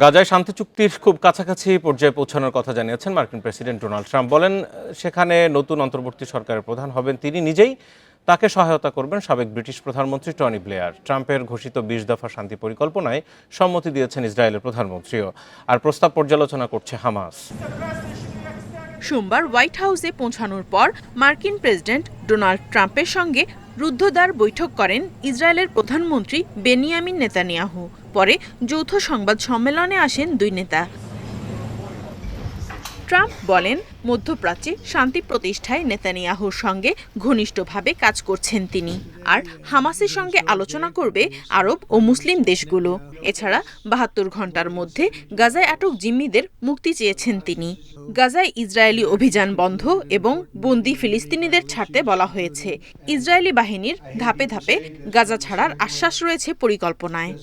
গাজায় শান্তি চুক্তির খুব কাছাকাছি পর্যায়ে পৌঁছানোর কথা জানিয়েছেন মার্কিন প্রেসিডেন্ট ডোনাল্ড ট্রাম্প। বলেন, সেখানে নতুন অন্তর্বর্তী সরকারের প্রধান হবেন তিনি নিজেই। তাকে সহায়তা করবেন সাবেক ব্রিটিশ প্রধানমন্ত্রী টনি ব্লেয়ার। ট্রাম্পের ঘোষিত বিশ দফা শান্তি পরিকল্পনায় সম্মতি দিয়েছেন ইসরায়েলের প্রধানমন্ত্রীও। আর প্রস্তাব পর্যালোচনা করছে হামাস। সোমবার হোয়াইট হাউসে পৌঁছানোর পর মার্কিন প্রেসিডেন্ট ডোনাল্ড ট্রাম্পের সঙ্গে রুদ্ধদ্বার বৈঠক করেন ইসরায়েলের প্রধানমন্ত্রী বেনিয়ামিন নেতানিয়াহু। পরে যৌথ সংবাদ সম্মেলনে আসেন দুই নেতা। ট্রাম্প বলেন, মধ্যপ্রাচ্যে শান্তি প্রতিষ্ঠায় নেতানিয়াহুর সঙ্গে ঘনিষ্ঠভাবে কাজ করছেন তিনি আর হামাসের সঙ্গে আলোচনা করবে আরব ও মুসলিম দেশগুলো। এছাড়া বাহাত্তর ঘণ্টার মধ্যে গাজায় আটক জিম্মিদের মুক্তি চেয়েছেন তিনি। গাজায় ইসরায়েলি অভিযান বন্ধ এবং বন্দি ফিলিস্তিনিদের ছাড়তে বলা হয়েছে। ইসরায়েলি বাহিনীর ধাপে ধাপে গাজা ছাড়ার আশ্বাস রয়েছে পরিকল্পনায়।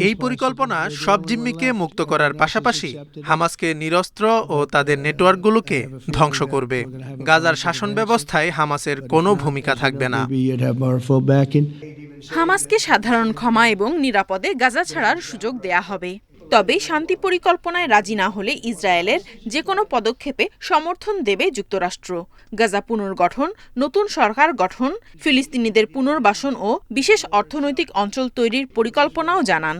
এই পরিকল্পনা সব জিম্মিকে মুক্ত করার পাশাপাশি হামাসকে নিরস্ত্র ও তাদের নেটওয়ার্কগুলোকে ধ্বংস করবে। গাজার শাসন ব্যবস্থায় হামাসের কোনো ভূমিকা থাকবে না. হামাসকে সাধারণ ক্ষমা এবং নিরাপদে গাজা ছাড়ার সুযোগ দেয়া হবে। তবে শান্তি পরিকল্পনায় রাজি না হলে ইসরায়েলের যে কোনো পদক্ষেপে সমর্থন দেবে যুক্তরাষ্ট্র। গাজা পুনর্গঠন নতুন সরকার গঠন ফিলিস্তিনিদের পুনর্বাসন ও বিশেষ অর্থনৈতিক অঞ্চল তৈরির পরিকল্পনাও জানান।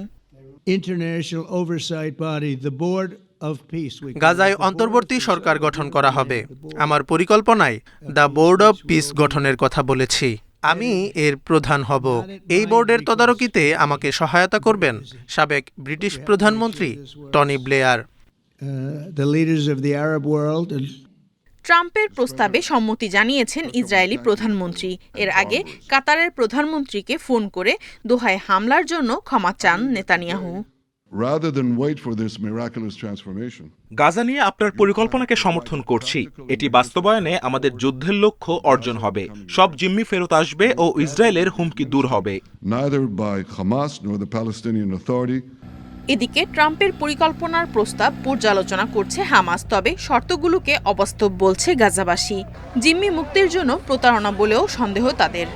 International oversight body, the Board of Peace. We call গাজায় অন্তর্বর্তী সরকার গঠন করা হবে। আমার পরিকল্পনায় দ্য বোর্ড অব পিস গঠনের কথা বলেছি। আমি এর প্রধান হব। এই বোর্ডের তদারকিতে আমাকে সহায়তা করবেন সাবেক ব্রিটিশ প্রধানমন্ত্রী টনি ব্লেয়ার। ট্রাম্পের প্রস্তাবে সম্মতি জানিয়েছেন ইসরায়েলি প্রধানমন্ত্রী। এর আগে কাতারের প্রধানমন্ত্রীকে ফোন করে দোহায় হামলার জন্য ক্ষমা চান Netanyahu. Rather than wait for this miraculous transformation. Gaza নিয়ে আপনার পরিকল্পনাকে সমর্থন করছি। এটি বাস্তবায়নে আমাদের যুদ্ধের লক্ষ্য অর্জন হবে। সব জিম্মি ফেরত আসবে ও ইসরায়েলের হুমকি দূর হবে। Neither by Hamas nor the Palestinian Authority এদিকে ট্রাম্পের পরিকল্পনার প্রস্তাব পর্যালোচনা করছে হামাস তবে শর্তগুলোকে অবাস্তব বলছে গাজাবাসী। জিম্মি মুক্তির জন্য প্রতারণা বলেও সন্দেহ তাদের।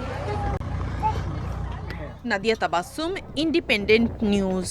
Nadia Tabassum Independent News.